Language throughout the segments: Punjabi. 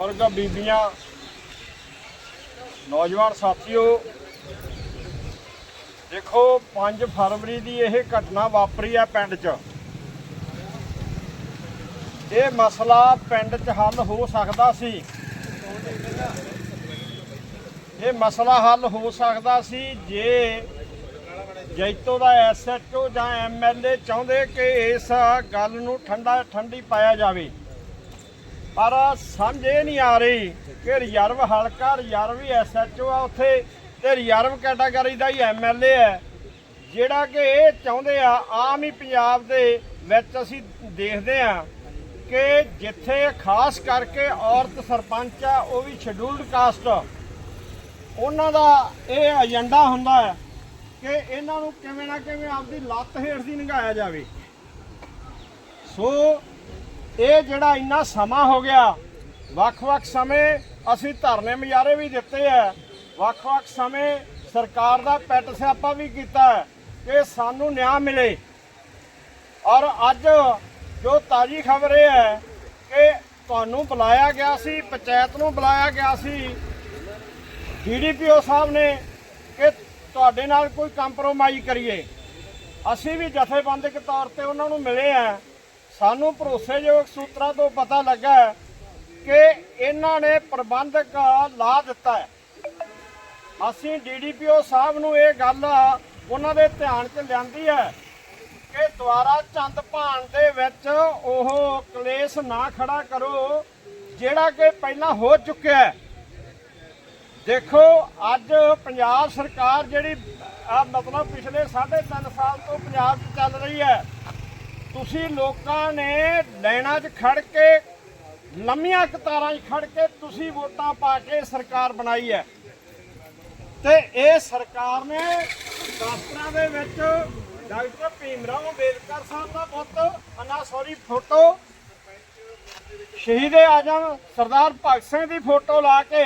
ਔਰਗਾ ਬੀਬੀਆਂ। ਨੌਜਵਾਨ ਸਾਥੀਓ, ਦੇਖੋ 5 ਫਰਵਰੀ ਦੀ ਇਹ ਘਟਨਾ ਵਾਪਰੀ ਆ ਪਿੰਡ 'ਚ। ਇਹ ਮਸਲਾ ਪਿੰਡ 'ਚ ਹੱਲ ਹੋ ਸਕਦਾ ਸੀ। ਇਹ ਮਸਲਾ ਹੱਲ ਹੋ ਸਕਦਾ ਸੀ ਜੇ ਜੈਤੋ ਦਾ ਐਸਐਚਓ ਜਾਂ ਐਮਐਲਏ ਚਾਹੁੰਦੇ ਕਿ ਇਸ ਗੱਲ ਨੂੰ ਠੰਡਾ ਠੰਡੀ ਪਾਇਆ ਜਾਵੇ। ਪਰ ਸਮਝ ਇਹ ਨਹੀਂ ਆ ਰਹੀ ਕਿ ਰਿਜ਼ਰਵ ਹਲਕਾ, ਰਿਜ਼ਰਵ ਹੀ ਐਸਐਚਓ ਆ ਉੱਥੇ ਤੇ ਰਿਜ਼ਰਵ ਕੈਟਾਗਰੀ ਦਾ ਹੀ ਐਮਐਲਏ ਹੈ। ਜਿਹੜਾ ਕਿ ਇਹ ਚਾਹੁੰਦੇ ਆ, ਆਮ ਹੀ ਪੰਜਾਬ ਦੇ ਵਿੱਚ ਅਸੀਂ ਦੇਖਦੇ ਆ ਕਿ ਜਿੱਥੇ ਖਾਸ ਕਰਕੇ ਔਰਤ ਸਰਪੰਚ ਆ, ਉਹ ਵੀ ਸ਼ਡਿਊਲਡ ਕਾਸਟ ਉਹਨਾਂ ਦਾ ਇਹ ਏਜੰਡਾ ਹੁੰਦਾ ਹੈ ਕਿ ਇਹਨਾਂ ਨੂੰ ਕਿਵੇਂ ਨਾ ਕਿਵੇਂ ਆਪਦੀ ਲੱਤ ਹੇਠ ਦੀ ਨਿਗਾਇਆ ਜਾਵੇ। ਸੋ ਇਹ ਜਿਹੜਾ ਇੰਨਾ ਸਮਾਂ ਹੋ ਗਿਆ, ਵੱਖ-ਵੱਖ ਸਮੇਂ ਅਸੀਂ ਧਰਨੇ ਮੁਜ਼ਾਹਰੇ ਵੀ ਦਿੱਤੇ ਆ ਵੱਖ-ਵੱਖ ਸਮੇਂ ਸਰਕਾਰ ਦਾ ਪੈਟ ਸਿਆਪਾ ਵੀ ਕੀਤਾ ਕਿ ਸਾਨੂੰ ਨਿਆਂ ਮਿਲੇ। ਔਰ ਅੱਜ ਜੋ ਤਾਜੀ ਖਬਰ ਇਹ ਹੈ ਕਿ ਤੁਹਾਨੂੰ ਬੁਲਾਇਆ ਗਿਆ ਸੀ, ਪੰਚਾਇਤ ਨੂੰ ਬੁਲਾਇਆ ਗਿਆ ਸੀ ਡੀਡੀਪੀਓ ਸਾਹਿਬ ਨੇ ਕਿ ਤੁਹਾਡੇ ਨਾਲ ਕੋਈ ਕੰਪਰੋਮਾਈਜ਼ ਕਰੀਏ। ਅਸੀਂ ਵੀ ਜਥੇਬੰਦਕ ਤੌਰ ਤੇ ਉਹਨਾਂ ਨੂੰ ਮਿਲੇ ਆ ਸਾਨੂੰ ਭਰੋਸੇਯੋਗ ਸੂਤਰਾਂ ਤੋਂ ਪਤਾ ਲੱਗਾ ਕਿ ਇਹਨਾਂ ਨੇ ਪ੍ਰਬੰਧਕ ਲਾ ਦਿੱਤਾ ਹੈ। ਅਸੀਂ ਡੀਡੀਪੀਓ ਸਾਹਿਬ ਨੂੰ ਇਹ ਗੱਲ ਉਹਨਾਂ ਦੇ ਧਿਆਨ 'ਚ ਲਿਆਂਦੀ ਹੈ ਕਿ ਦੁਆਰਾ ਚੰਦ ਭਾਣ ਦੇ ਵਿੱਚ ਉਹ ਕਲੇਸ਼ ਨਾ ਖੜਾ ਕਰੋ, ਜਿਹੜਾ ਕਿ ਪਹਿਲਾਂ ਹੋ ਚੁੱਕਿਆ ਹੈ। ਦੇਖੋ, ਅੱਜ ਪੰਜਾਬ ਸਰਕਾਰ ਜਿਹੜੀ ਆ ਮਤਲਬ ਪਿਛਲੇ 3.5 ਸਾਲ ਤੋਂ ਪੰਜਾਬ 'ਚ ਚੱਲ ਰਹੀ ਹੈ। ਤੁਸੀਂ ਲੋਕਾਂ ਨੇ ਲੈਣਾ 'ਚ ਖੜ ਕੇ ਲੰਮੀਆਂ ਕਤਾਰਾਂ 'ਚ ਖੜ ਕੇ ਤੁਸੀਂ ਵੋਟਾਂ ਪਾ ਕੇ ਸਰਕਾਰ ਬਣਾਈ ਹੈ। ਤੇ ਇਹ ਸਰਕਾਰ ਨੇ ਦਫ਼ਤਰਾਂ ਦੇ ਵਿੱਚ ਡਾਕਟਰ ਭੀਮਰਾਓ ਅੰਬੇਦਕਰ ਸਾਹਿਬ ਦਾ ਪੁੱਤ, ਅਨਾ ਸੌਰੀ ਫੋਟੋ ਸ਼ਹੀਦ ਆਜਮ ਸਰਦਾਰ ਭਗਤ ਸਿੰਘ ਦੀ ਫੋਟੋ ਲਾ ਕੇ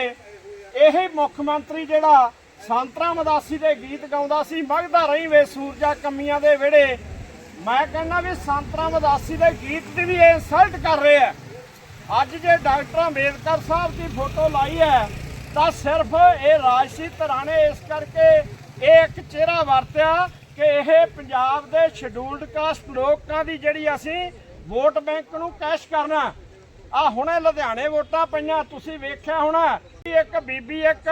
ਇਹ ਮੁੱਖ ਮੰਤਰੀ ਜਿਹੜਾ ਸੰਤਰਾ ਮਦਾਸੀ ਦੇ ਗੀਤ ਗਾਉਂਦਾ ਸੀ ਮਗਦਾ ਰਹੀ ਵੇ ਸੂਰਜਾ ਕਮੀਆਂ ਦੇ ਵਿਹੜੇ। ਮੈਂ ਕਹਿੰਦਾ ਵੀ ਸੰਤਰਾ ਮਦਾਸੀ ਦੇ ਗੀਤ ਦੀ ਵੀ ਇਹ ਇਨਸਲਟ ਕਰ ਰਹੇ ਆ। ਅੱਜ ਜੇ ਡਾਕਟਰ ਅੰਬੇਦਕਰ ਸਾਹਿਬ ਦੀ ਫੋਟੋ ਲਾਈ ਹੈ, ਤਾਂ ਸਿਰਫ ਇਹ ਰਾਜਸੀ ਧਿਰਾਂ ਨੇ ਇਸ ਕਰਕੇ ਇਹ ਇੱਕ ਚਿਹਰਾ ਵਰਤਿਆ ਕਿ ਇਹ ਪੰਜਾਬ ਦੇ ਸ਼ਡਿਊਲਡ ਕਾਸਟ ਲੋਕਾਂ ਦੀ ਜਿਹੜੀ ਅਸੀਂ ਵੋਟ ਬੈਂਕ ਨੂੰ ਕੈਸ਼ ਕਰਨਾ। ਆ ਹੁਣੇ ਲੁਧਿਆਣੇ ਵੋਟਾਂ ਪਈਆਂ, ਤੁਸੀਂ ਵੇਖਿਆ ਹੋਣਾ ਇੱਕ ਬੀਬੀ, ਇੱਕ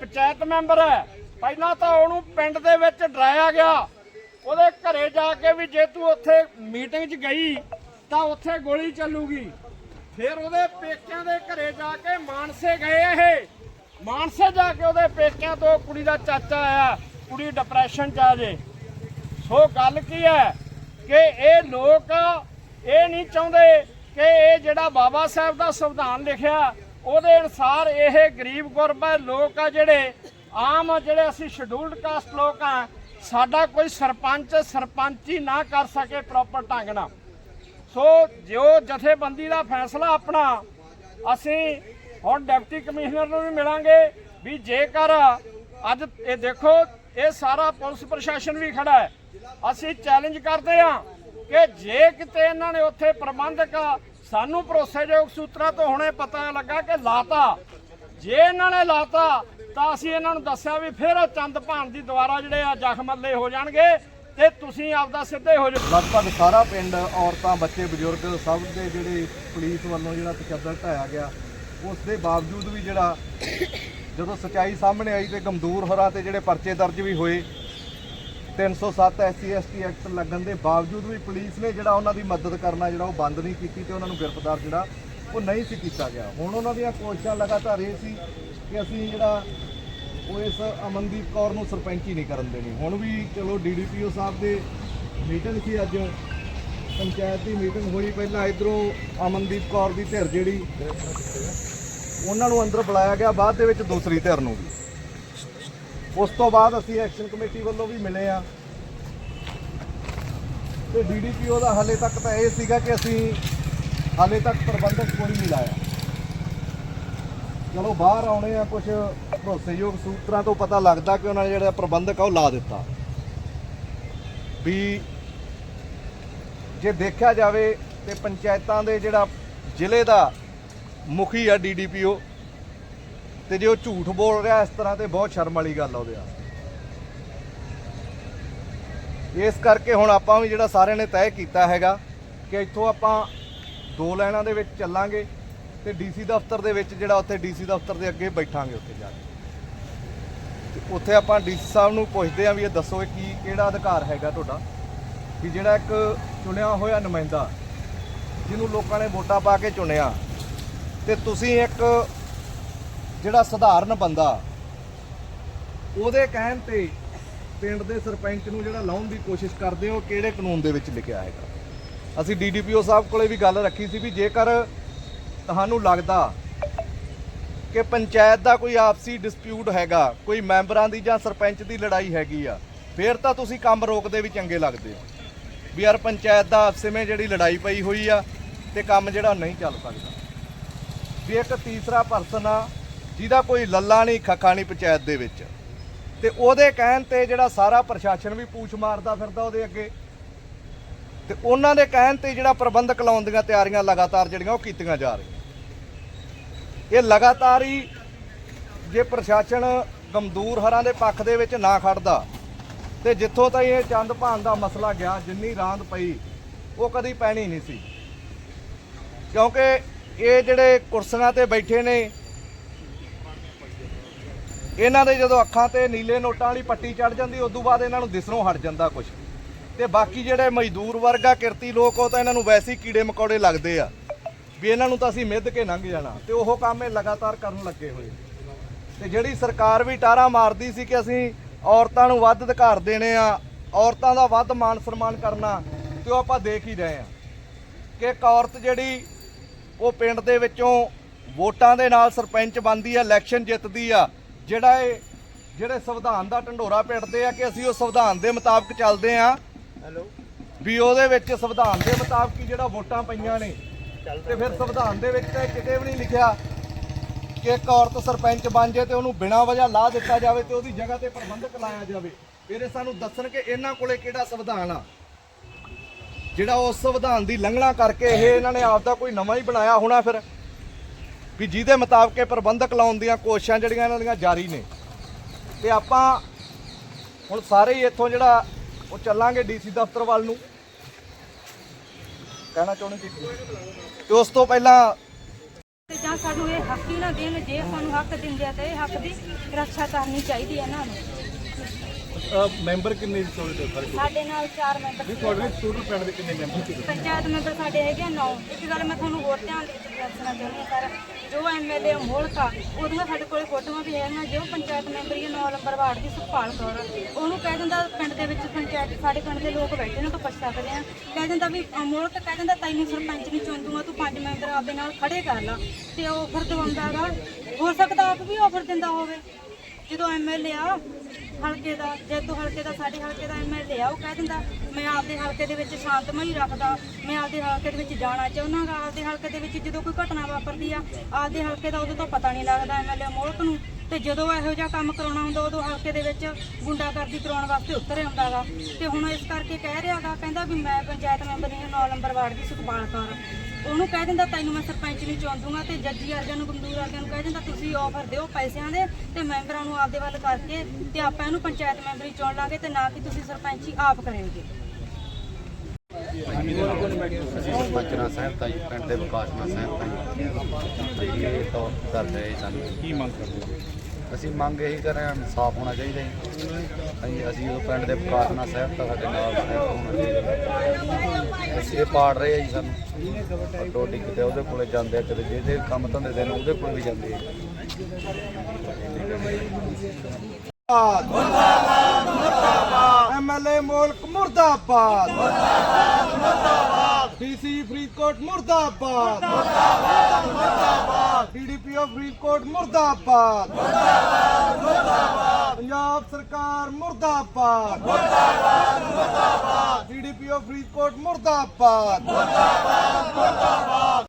ਪੰਚਾਇਤ ਮੈਂਬਰ ਹੈ। ਪਹਿਲਾਂ ਤਾਂ ਉਹਨੂੰ ਪਿੰਡ ਦੇ ਵਿੱਚ ਡਰਾਇਆ ਗਿਆ। ਉਹਦੇ ਘਰੇ ਜਾ ਕੇ ਵੀ ਜੇ ਤੂੰ ਉੱਥੇ ਮੀਟਿੰਗ 'ਚ ਗਈ, ਤਾਂ ਉੱਥੇ ਗੋਲੀ ਚੱਲੂਗੀ। ਫਿਰ ਉਹਦੇ ਪੇਕਿਆਂ ਦੇ ਘਰੇ ਜਾ ਕੇ ਮਾਨਸੇ ਗਏ ਇਹ। ਮਾਨਸੇ ਜਾ ਕੇ ਉਹਦੇ ਪੇਕਿਆਂ ਤੋਂ ਕੁੜੀ ਦਾ ਚਾਚਾ ਆਇਆ, ਕੁੜੀ ਡਿਪਰੈਸ਼ਨ 'ਚ ਆ ਜੇ। ਸੋ ਗੱਲ ਕੀ ਹੈ ਕਿ ਇਹ ਲੋਕ ਇਹ ਨਹੀਂ ਚਾਹੁੰਦੇ ਕਿ ਇਹ ਜਿਹੜਾ ਬਾਬਾ ਸਾਹਿਬ ਦਾ ਸੰਵਿਧਾਨ ਲਿਖਿਆ, ਉਹਦੇ ਅਨੁਸਾਰ ਇਹ ਗਰੀਬ ਗੁਰਬਾ ਲੋਕ ਆ ਜਿਹੜੇ, ਆਮ ਜਿਹੜੇ ਅਸੀਂ ਸ਼ਡਿਊਲਡ ਕਾਸਟ ਲੋਕ ਆ ਸਾਡਾ ਕੋਈ ਸਰਪੰਚ ਸਰਪੰਚੀ ਨਾ ਕਰ ਸਕੇ ਪ੍ਰੋਪਰ ਢੰਗ ਨਾਲ। ਸੋ ਜੋ ਜਥੇਬੰਦੀ ਦਾ ਫੈਸਲਾ ਆਪਣਾ, ਅਸੀਂ ਹੁਣ ਡਿਪਟੀ ਕਮਿਸ਼ਨਰ ਨੂੰ ਵੀ ਮਿਲਾਂਗੇ ਵੀ ਜੇਕਰ ਅੱਜ ਇਹ ਦੇਖੋ, ਇਹ ਸਾਰਾ ਪੁਲਿਸ ਪ੍ਰਸ਼ਾਸਨ ਵੀ ਖੜਾ ਹੈ। ਅਸੀਂ ਚੈਲੰਜ ਕਰਦੇ ਹਾਂ ਕਿ ਜੇ ਕਿਤੇ ਇਹਨਾਂ ਨੇ ਉੱਥੇ ਪ੍ਰਬੰਧਕ ਸਾਨੂੰ ਭਰੋਸੇਯੋਗ ਸੂਤਰਾਂ ਤੋਂ ਹੁਣੇ ਪਤਾ ਲੱਗਾ ਕਿ ਲਾਤਾ, ਜੇ ਇਹਨਾਂ ਨੇ ਲਾਤਾ ਤਾਂ ਅਸੀਂ ਇਹਨਾਂ ਨੂੰ ਦੱਸਿਆ ਵੀ ਫਿਰ ਚੰਦ ਭਾਣ ਦੀ ਦੁਆਰਾ ਜਿਹੜੇ ਆ ਜ਼ਖਮੱਲੇ ਹੋ ਜਾਣਗੇ ਤੇ ਤੁਸੀਂ ਆਪਦਾ ਸਿੱਧੇ ਹੋ ਜਾਓ। ਲਗਭਗ ਸਾਰਾ ਪਿੰਡ, ਔਰਤਾਂ, ਬੱਚੇ, ਬਜ਼ੁਰਗ ਸਭ ਦੇ ਜਿਹੜੇ ਪੁਲਿਸ ਵੱਲੋਂ ਜਿਹੜਾ ਤਸ਼ੱਦਦ ਢਾਇਆ ਗਿਆ ਉਸ ਦੇ ਬਾਵਜੂਦ ਵੀ ਜਿਹੜਾ ਜਦੋਂ ਸਚਾਈ ਸਾਹਮਣੇ ਆਈ ਤੇ ਗਮਦੂਰ ਹੋਰਾਂ ਤੇ ਜਿਹੜੇ ਪਰਚੇ ਦਰਜ ਵੀ ਹੋਏ 307 ਐਸਸੀ, ਐਸਟੀ ਐਕਟ ਲੱਗਣ ਦੇ ਬਾਵਜੂਦ ਵੀ ਪੁਲਿਸ ਨੇ ਜਿਹੜਾ ਉਹਨਾਂ ਦੀ ਮਦਦ ਕਰਨਾ ਜਿਹੜਾ ਉਹ ਬੰਦ ਨਹੀਂ ਕੀਤੀ ਤੇ ਉਹਨਾਂ ਨੂੰ ਗ੍ਰਿਫਤਾਰ ਜਿਹੜਾ ਉਹ ਨਹੀਂ ਸੀ ਕੀਤਾ ਗਿਆ। ਹੁਣ ਉਹਨਾਂ ਦੀਆਂ ਕੋਸ਼ਿਸ਼ਾਂ ਲਗਾਤਾਰ ਇਹ ਸੀ ਕਿ ਅਸੀਂ ਜਿਹੜਾ ਉਹ ਇਸ ਅਮਨਦੀਪ ਕੌਰ ਨੂੰ ਸਰਪੰਚੀ ਨਹੀਂ ਕਰਨ ਦੇਣੀ। ਹੁਣ ਵੀ ਚਲੋ ਡੀਡੀਪੀਓ ਸਾਹਿਬ ਦੇ ਮੀਟਿੰਗ ਸੀ ਅੱਜ। ਪੰਚਾਇਤ ਦੀ ਮੀਟਿੰਗ ਹੋਈ ਪਹਿਲਾਂ ਇਧਰੋਂ ਅਮਨਦੀਪ ਕੌਰ ਦੀ ਧਿਰ ਜਿਹੜੀ, ਉਹਨਾਂ ਨੂੰ ਅੰਦਰ ਬੁਲਾਇਆ ਗਿਆ, ਬਾਅਦ ਦੇ ਵਿੱਚ ਦੂਸਰੀ ਧਿਰ ਨੂੰ ਵੀ। ਉਸ ਤੋਂ ਬਾਅਦ ਅਸੀਂ ਐਕਸ਼ਨ ਕਮੇਟੀ ਵੱਲੋਂ ਵੀ ਮਿਲੇ ਆ ਤੇ ਡੀਡੀਪੀਓ ਦਾ ਹਾਲੇ ਤੱਕ ਤਾਂ ਇਹ ਸੀਗਾ ਕਿ ਅਸੀਂ ਹਾਲੇ ਤੱਕ ਪ੍ਰਬੰਧਕ ਕੋਈ ਨਹੀਂ ਲਾਇਆ। ਚਲੋ ਬਾਹਰ ਆਉਣੇ ਆ ਕੁਝ ਭਰੋਸੇਯੋਗ ਸੂਤਰਾਂ ਤੋਂ ਪਤਾ ਲੱਗਦਾ ਕਿ ਉਹਨਾਂ ਨੇ ਜਿਹੜਾ ਪ੍ਰਬੰਧਕ ਆ ਉਹ ਲਾ ਦਿੱਤਾ। ਵੀ ਜੇ ਦੇਖਿਆ ਜਾਵੇ ਤੇ ਪੰਚਾਇਤਾਂ ਦੇ ਜਿਹੜਾ ਜ਼ਿਲ੍ਹੇ ਦਾ ਮੁਖੀ ਆ ਡੀਡੀਪੀਓ ਤੇ ਜੇ ਉਹ ਝੂਠ ਬੋਲ ਰਿਹਾ ਇਸ ਤਰ੍ਹਾਂ ਤੇ ਬਹੁਤ ਸ਼ਰਮ ਵਾਲੀ ਗੱਲ ਆ ਉਹਦੇ ਵਾਸਤੇ। ਇਸ ਕਰਕੇ ਹੁਣ ਆਪਾਂ ਵੀ ਜਿਹੜਾ ਸਾਰਿਆਂ ਨੇ ਤੈਅ ਕੀਤਾ ਹੈਗਾ ਕਿ ਇੱਥੋਂ ਆਪਾਂ ਦੋ ਲਾਈਨਾਂ ਦੇ ਵਿੱਚ ਚੱਲਾਂਗੇ। ਤੇ ਡੀਸੀ ਦਫ਼ਤਰ ਦੇ ਵਿੱਚ ਜਿਹੜਾ ਉੱਥੇ ਡੀਸੀ ਦਫ਼ਤਰ ਦੇ ਅੱਗੇ ਬੈਠਾਂਗੇ ਉੱਥੇ ਜਾ ਕੇ। ਤੇ ਉੱਥੇ ਆਪਾਂ ਡੀਸੀ ਸਾਹਿਬ ਨੂੰ ਪੁੱਛਦੇ ਆਂ ਵੀ ਇਹ ਦੱਸੋ ਇਹ ਕੀ ਕਿਹੜਾ ਅਧਿਕਾਰ ਹੈਗਾ ਤੁਹਾਡਾ? ਕਿ ਜਿਹੜਾ ਇੱਕ ਚੁਣਿਆ ਹੋਇਆ ਨੁਮਾਇੰਦਾ, ਜਿਹਨੂੰ ਲੋਕਾਂ ਨੇ ਵੋਟਾਂ ਪਾ ਕੇ ਚੁਣਿਆ, ਤੇ ਤੁਸੀਂ ਇੱਕ ਜਿਹੜਾ ਸਧਾਰਨ ਬੰਦਾ, ਉਹਦੇ ਕਹਿਣ ਤੇ ਪਿੰਡ ਦੇ ਸਰਪੰਚ ਨੂੰ ਜਿਹੜਾ ਲਾਉਣ ਦੀ ਕੋਸ਼ਿਸ਼ ਕਰਦੇ ਹੋ, ਕਿਹੜੇ ਕਾਨੂੰਨ ਦੇ ਵਿੱਚ ਲਿਖਿਆ ਹੈਗਾ? ਅਸੀਂ ਡੀਡੀਪੀਓ ਸਾਹਿਬ ਕੋਲੇ ਵੀ ਗੱਲ ਰੱਖੀ ਸੀ ਵੀ ਜੇਕਰ ਤੁਹਾਨੂੰ ਲੱਗਦਾ ਕਿ ਪੰਚਾਇਤ ਦਾ ਕੋਈ ਆਪਸੀ ਡਿਸਪਿਊਟ ਹੈਗਾ, ਕੋਈ ਮੈਂਬਰਾਂ ਦੀ ਜਾਂ ਸਰਪੰਚ ਦੀ ਲੜਾਈ ਹੈਗੀ ਆ, ਫਿਰ ਤਾਂ ਤੁਸੀਂ ਕੰਮ ਰੋਕਦੇ ਵੀ ਚੰਗੇ ਲੱਗਦੇ ਹੋ। ਵੀ ਯਾਰ ਪੰਚਾਇਤ ਦਾ ਆਪਸੇ ਵਿੱਚ ਜਿਹੜੀ ਲੜਾਈ ਪਈ ਹੋਈ ਆ ਤੇ ਕੰਮ ਜਿਹੜਾ ਨਹੀਂ ਚੱਲ ਸਕਦਾ। ਵੀ ਇੱਕ ਤੀਸਰਾ ਪਰਸਨ ਆ, ਜਿਹਦਾ ਕੋਈ ਲੱਲਾ ਨਹੀਂ, ਖੱਖਾ ਨਹੀਂ ਪੰਚਾਇਤ ਦੇ ਵਿੱਚ। ਤੇ ਉਹਦੇ ਕਹਿਣ ਤੇ ਜਿਹੜਾ ਸਾਰਾ ਪ੍ਰਸ਼ਾਸਨ ਵੀ ਪੂਛ ਮਾਰਦਾ ਫਿਰਦਾ ਉਹਦੇ ਅੱਗੇ। ਤੇ ਉਹਨਾਂ ਦੇ ਕਹਿਣ ਤੇ ਜਿਹੜਾ ਪ੍ਰਬੰਧਕ ਲਾਉਣ ਦੀਆਂ ਤਿਆਰੀਆਂ ਲਗਾਤਾਰ ਜਿਹੜੀਆਂ ਉਹ ਕੀਤੀਆਂ ਜਾ ਰਹੀਆਂ। ਇਹ ਲਗਾਤਾਰ ਹੀ ਜੇ ਪ੍ਰਸ਼ਾਸਨ ਗਮਦੂਰ ਹਰਾਂ ਦੇ ਪੱਖ ਦੇ ਵਿੱਚ ਨਾ ਖੜਦਾ ਤੇ ਜਿੱਥੋਂ ਤਾਂ ਇਹ ਚੰਦ ਭਾਨ ਦਾ ਮਸਲਾ ਗਿਆ, ਜਿੰਨੀ ਰਾਂਦ ਪਈ, ਉਹ ਕਦੀ ਪੈਣੀ ਨਹੀਂ ਸੀ। ਕਿਉਂਕਿ ਇਹ ਜਿਹੜੇ ਕੁਰਸੀਆਂ ਤੇ ਬੈਠੇ ਨੇ, ਇਹਨਾਂ ਦੇ ਜਦੋਂ ਅੱਖਾਂ ਤੇ ਨੀਲੇ ਨੋਟਾਂ ਵਾਲੀ ਪੱਟੀ ਚੜ ਜਾਂਦੀ, ਉਦੋਂ ਬਾਅਦ ਇਹਨਾਂ ਨੂੰ ਦਿਸਣੋਂ ਹਟ ਜਾਂਦਾ ਕੁਝ ਤੇ ਬਾਕੀ ਜਿਹੜੇ ਮਜ਼ਦੂਰ ਵਰਗਾ ਕਿਰਤੀ ਲੋਕ, ਉਹ ਤਾਂ ਇਹਨਾਂ ਨੂੰ ਵੈਸੇ ਹੀ ਕੀੜੇ ਮਕੌੜੇ ਲੱਗਦੇ ਆ। ਵੀ ਇਹਨਾਂ ਨੂੰ ਤਾਂ ਅਸੀਂ ਮਿੱਧ ਕੇ ਲੰਘ ਜਾਣਾ। ਤੇ ਉਹ ਕੰਮ ਇਹ ਲਗਾਤਾਰ ਕਰਨ ਲੱਗੇ ਹੋਏ। ਤੇ ਜਿਹੜੀ ਸਰਕਾਰ ਵੀ ਟਾਰਾ ਮਾਰਦੀ ਸੀ ਕਿ ਅਸੀਂ ਔਰਤਾਂ ਨੂੰ ਵੱਧ ਅਧਿਕਾਰ ਦੇਣੇ ਆ ਔਰਤਾਂ ਦਾ ਵੱਧ ਮਾਣ ਸਨਮਾਨ ਕਰਨਾ ਤੇ ਉਹ ਆਪਾਂ ਦੇਖ ਹੀ ਰਹੇ ਆ ਕਿ ਇੱਕ ਔਰਤ ਜਿਹੜੀ ਉਹ ਪਿੰਡ ਦੇ ਵਿੱਚੋਂ ਵੋਟਾਂ ਦੇ ਨਾਲ ਸਰਪੰਚ ਬਣਦੀ ਆ ਇਲੈਕਸ਼ਨ ਜਿੱਤਦੀ ਆ ਜਿਹੜਾ ਇਹ ਜਿਹੜੇ ਸੰਵਿਧਾਨ ਦਾ ਢੰਡੋਰਾ ਪਿੱਟਦੇ ਆ ਕਿ ਅਸੀਂ ਉਹ ਸੰਵਿਧਾਨ ਦੇ ਮੁਤਾਬਕ ਚੱਲਦੇ ਆ। ਹੈਲੋ। ਵੀ ਉਹਦੇ ਵਿੱਚ ਸੰਵਿਧਾਨ ਦੇ ਮੁਤਾਬਕ ਜਿਹੜਾ ਵੋਟਾਂ ਪਈਆਂ ਨੇ ਤੇ ਫਿਰ ਸੰਵਿਧਾਨ ਦੇ ਵਿੱਚ ਤਾਂ ਇਹ ਕਿਤੇ ਵੀ ਨਹੀਂ ਲਿਖਿਆ ਕਿ ਇੱਕ ਔਰਤ ਸਰਪੰਚ ਬਣ ਜੇ ਤੇ ਉਹਨੂੰ ਬਿਨਾਂ ਵਜ੍ਹਾ ਲਾ ਦਿੱਤਾ ਜਾਵੇ ਤੇ ਉਹਦੀ ਜਗ੍ਹਾ ਤੇ ਪ੍ਰਬੰਧਕ ਲਾਇਆ ਜਾਵੇ। ਫਿਰ ਇਹ ਸਾਨੂੰ ਦੱਸਣ ਕਿ ਇਹਨਾਂ ਕੋਲੇ ਕਿਹੜਾ ਸੰਵਿਧਾਨ ਆ? ਜਿਹੜਾ ਉਸ ਸੰਵਿਧਾਨ ਦੀ ਲੰਘਣਾ ਕਰਕੇ ਇਹ ਇਹਨਾਂ ਨੇ ਆਪਦਾ ਕੋਈ ਨਵਾਂ ਹੀ ਬਣਾਇਆ ਹੋਣਾ ਫਿਰ, ਵੀ ਜਿਹਦੇ ਮੁਤਾਬਕ ਇਹ ਪ੍ਰਬੰਧਕ ਲਾਉਣ ਦੀਆਂ ਕੋਸ਼ਿਸ਼ਾਂ ਜਿਹੜੀਆਂ ਇਹਨਾਂ ਦੀਆਂ ਜਾਰੀ ਨੇ। ਤੇ ਆਪਾਂ ਹੁਣ ਸਾਰੇ ਹੀ ਇੱਥੋਂ ਜਿਹੜਾ ਉਹ ਚੱਲਾਂਗੇ ਡੀਸੀ ਦਫ਼ਤਰ ਵੱਲ ਨੂੰ। ਕਹਿਣਾ ਚਾਹੁੰਦੇ ਤੇ ਉਸ ਤੋਂ ਪਹਿਲਾਂ ਤੇ ਜਾਂ ਸਾਨੂੰ ਇਹ ਹੱਕ ਹੀ ਨਾ ਦੇਣ, ਜੇ ਸਾਨੂੰ ਹੱਕ ਦਿੰਦੇ ਆ ਤੇ ਇਹ ਹੱਕ ਦੀ ਰੱਖਿਆ ਕਰਨੀ ਚਾਹੀਦੀ ਹੈ ਇਹਨਾਂ ਨੂੰ। ਮੈਂਬਰ ਕਿੰਨੇ ਤੁਹਾਡੇ ਸਾਰੇ ਸਾਡੇ ਨਾਲ ਚਾਰ ਮੈਂਬਰ ਤੁਹਾਡੇ ਟੋਟਲ ਪਿੰਡ ਦੇ ਕਿੰਨੇ ਮੈਂਬਰ ਸੀ ਪੰਚਾਇਤ ਮੈਂਬਰ ਸਾਡੇ ਹੈਗੇ ਆ ਨੌ। ਇੱਕ ਗੱਲ ਮੈਂ ਤੁਹਾਨੂੰ ਹੋਰ ਧਿਆਨ ਦੇ ਕੇ ਦੱਸਣਾ ਚਾਹੁੰਦੀ ਹਾਂ ਸਰ। ਜੋ ਐਮਐਲਏ ਮੋਲਕਾ ਉਹਦੀਆਂ ਸਾਡੇ ਕੋਲੇ ਫੋਟੋਆਂ ਵੀ ਹੈਗੀਆਂ ਜੋ ਪੰਚਾਇਤ ਮੈਂਬਰ ਹੀ 9 ਨੰਬਰ ਵਾਰਡ ਦੀ ਸੁਖਪਾਲ ਕੌਰ। ਉਹਨੂੰ ਕਹਿ ਦਿੰਦਾ ਪਿੰਡ ਦੇ ਵਿੱਚ ਪੰਚਾਇਤ ਸਾਡੇ ਪਿੰਡ ਦੇ ਲੋਕ ਬੈਠੇ ਨੇ ਤਾਂ ਪੁੱਛ ਸਕਦੇ ਆ। ਕਹਿ ਦਿੰਦਾ ਵੀ ਮੋਲਕ ਕਹਿ ਦਿੰਦਾ ਤੈਨੂੰ ਸਰਪੰਚ ਨਹੀਂ ਚੁਣ ਦੂੰਗਾ ਤੂੰ ਪੰਜ ਮੈਂਬਰ ਆਪਦੇ ਨਾਲ ਖੜੇ ਕਰ ਲਾ। ਤੇ ਉਹ ਫਿਰ ਦਵਾਉਂਦਾਗਾ ਹੋ ਸਕਦਾ ਆਪ ਵੀ ਆਫਰ ਦਿੰਦਾ ਹੋਵੇ। ਜਦੋਂ ਐਮਐਲਏ ਆ ਹਲਕੇ ਦਾ, ਜੇਤੂ ਹਲਕੇ ਦਾ, ਸਾਡੇ ਹਲਕੇ ਦਾ ਐਮਐਲਏ ਆ, ਉਹ ਕਹਿ ਦਿੰਦਾ, ਮੈਂ ਆਪਦੇ ਹਲਕੇ ਦੇ ਵਿੱਚ ਸ਼ਾਂਤਮਈ ਰੱਖਦਾ, ਮੈਂ ਆਪਦੇ ਹਲਕੇ ਦੇ ਵਿੱਚ ਜਾਣਾ ਚਾਹੁੰਦਾ ਗਾ। ਆਪਦੇ ਹਲਕੇ ਦੇ ਵਿੱਚ ਜਦੋਂ ਕੋਈ ਘਟਨਾ ਵਾਪਰਦੀ ਆ, ਆਪਦੇ ਹਲਕੇ ਦਾ ਉਦੋਂ ਤਾਂ ਪਤਾ ਨਹੀਂ ਲੱਗਦਾ ਐਮਐਲਏ ਮੋਲਕ ਨੂੰ। ਤੇ ਜਦੋਂ ਇਹੋ ਜਿਹਾ ਕੰਮ ਕਰਾਉਣਾ ਹੁੰਦਾ, ਉਦੋਂ ਹਲਕੇ ਦੇ ਵਿੱਚ ਗੁੰਡਾਗਰਦੀ ਕਰਾਉਣ ਵਾਸਤੇ ਉੱਤਰ ਆਉਂਦਾਗਾ ਤੇ ਹੁਣ ਇਸ ਕਰਕੇ ਕਹਿ ਰਿਹਾ ਗਾ, ਕਹਿੰਦਾ ਵੀ ਮੈਂ ਪੰਚਾਇਤ ਮੈਂਬਰ ਨਹੀਂ 9 ਨੰਬਰ ਵਾਰਡ ਦੀ ਸੁਖਪਾਲ ਕੌਰ। ਉਹਨੂੰ ਕਹਿ ਦਿੰਦਾ ਤੈਨੂੰ ਮੈਂ ਸਰਪੰਚ ਨਹੀਂ ਚੁਣ ਦੂੰਗਾ ਤੇ ਜੱਜੀ ਵਰਗਿਆਂ ਨੂੰ ਗੰਦੂਰ ਵਰਗਿਆਂ ਨੂੰ ਕਹਿ ਦਿੰਦਾ ਤੁਸੀਂ ਆਫਰ ਦਿਓ ਪੈਸਿਆਂ ਦੇ ਤੇ ਮੈਂਬਰਾਂ ਨੂੰ ਆਪਦੇ ਵੱਲ ਕਰਕੇ ਤੇ ਆਪਾਂ ਇਹਨੂੰ ਪੰਚਾਇਤ ਮੈਂਬਰੀ ਚੁਣ ਲਾਂਗੇ ਤੇ ਨਾ ਕਿ ਤੁਸੀਂ ਸਰਪੰਚੀ ਆਪ ਕਰੋਗੇ ਸਰਪੰਚ ਨਾਲ ਸਹਿਮਤ ਹਾਂ ਜੀ ਪਿੰਡ ਦੇ ਵਿਕਾਸ ਨਾਲ ਸਹਿਮਤ ਹਾਂ ਜੀ ਅਸੀਂ ਇਹ ਤੌਰ ਕਰ ਰਹੇ ਸਾਨੂੰ। ਕੀ ਮੰਗ ਕਰਦੇ ਹੋ? ਅਸੀਂ ਮੰਗ ਇਹੀ ਕਰ ਰਹੇ ਹਾਂ, ਇਨਸਾਫ ਹੋਣਾ ਚਾਹੀਦਾ ਜੀ। ਅਸੀਂ ਅਸੀਂ ਉਹ ਪਿੰਡ ਦੇ ਵਿਕਾਸ ਨਾਲ ਸਹਿਮਤ ਹਾਂ ਸਾਡੇ ਨਾਲ ਸਹਿਮਤ ਹੋਣਾ ਚਾਹੀਦਾ। ਅਸੀਂ ਇਹ ਪਾੜ ਰਹੇ ਆ ਜੀ ਸਾਨੂੰ। ਟੋਟੀ ਕਿਤੇ ਉਹਦੇ ਕੋਲੇ ਜਾਂਦੇ ਆ ਕਿਤੇ ਜਿਹਦੇ ਕੰਮ ਧੰਦੇ ਦੇ ਨੇ ਉਹਦੇ ਕੋਲ ਵੀ ਜਾਂਦੇ ਆ। ਐਮਐਲਏ ਮੁਲਕ ਮੁਰਦਾਬਾਦ ਮੁਰਦਾਬਾਦ ਮੁਰਦਾਬਾਦ। ਡੀਸੀ ਫਰੀਦਕੋਟ ਮੁਰਦਾਬਾਦ। ਮੁਰਦਾਬਾਦ ਮੁਰਦਾਬਾਦ ਡੀਡੀਪੀ ਆਫ ਫਰੀਦਕੋਟ ਮੁਰਦਾਬਾਦ। ਮੁਰਦਾਬਾਦ ਮੁਰਦਾਬਾਦ। ਪੰਜਾਬ ਸਰਕਾਰ ਮੁਰਦਾਬਾਦ। ਮੁਰਦਾਬਾਦ ਮੁਰਦਾਬਾਦ। ਡੀਡੀਪੀ ਆਫ ਫਰੀਦਕੋਟ ਮੁਰਦਾਬਾਦ।